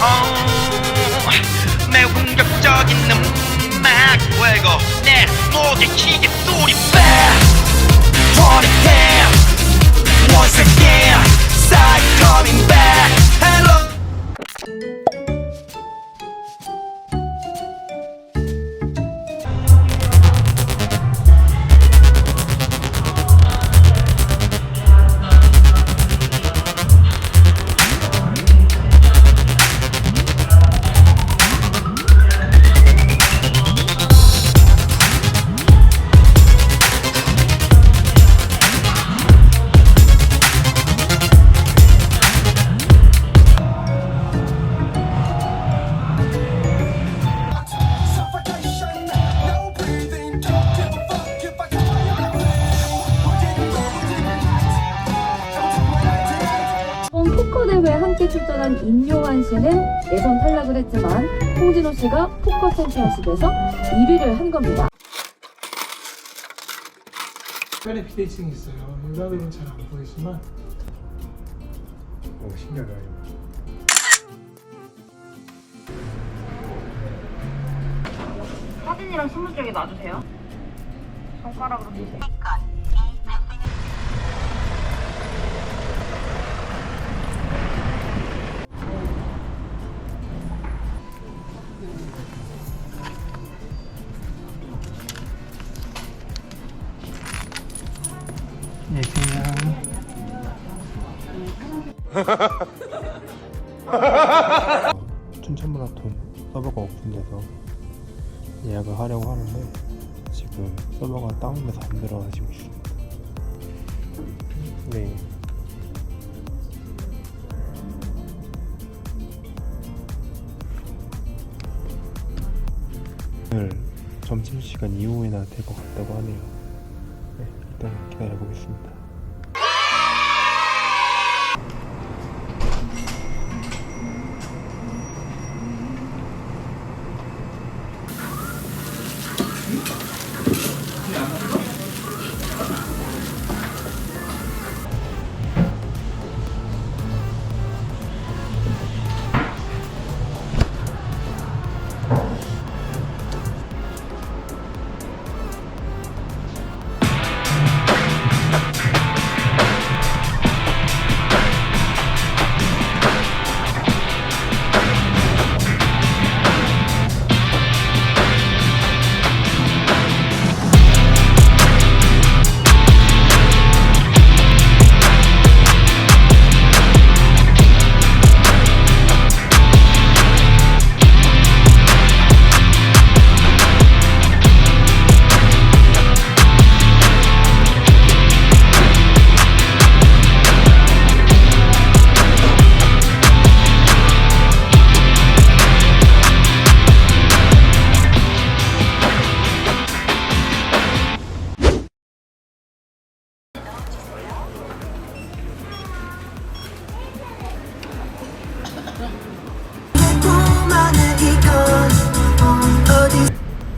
어, 매우 공격적인 음악 왜고 내 목에 기계 소리 Back Party down 출전한 임요환 씨는 예선 탈락을 했지만 홍진호 씨가 포커 챔피언십에서 1위를 한 겁니다. 약간의 비대칭이 있어요. 여자들은 잘 안 보이지만 오 신기하다 사진이랑 신분증이 놔주세요. 손가락으로 주세요. 춘천 마라톤 서버가 오픈돼서 예약을 하려고 하는데 지금 서버가 다운돼서 안 들어가지고. 네. 오늘 점심시간 이후에나 될 것 같다고 하네요 네 일단 기다려보겠습니다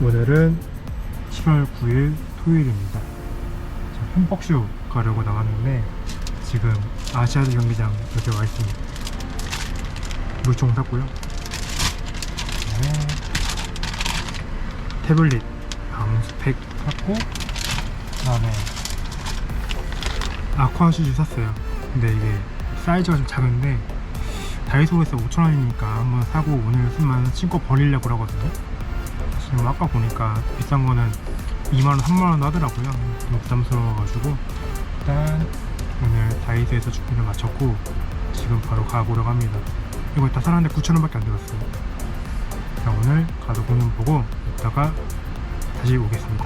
오늘은 7월 9일 토요일입니다. 저 햄버쇼 가려고 나왔는데 지금 아시아드 경기장 옆에 와 있습니다. 물총 샀고요. 네. 태블릿 방수팩 샀고 그다음에 아쿠아 슈즈 샀어요. 근데 이게 사이즈가 좀 작은데 다이소에서 5,000원이니까 한번 사고 오늘 쓰면 신고 버리려고 그러거든요. 지금 아까 보니까 비싼 거는 2만원, 3만원 하더라고요. 너무 부담스러워가지고 일단 오늘 다이소에서 주문을 마쳤고 지금 바로 가보려고 합니다. 이거 다 사는데 9,000원밖에 안 들었어요. 자, 오늘 가서 공연 보고 이따가 다시 오겠습니다.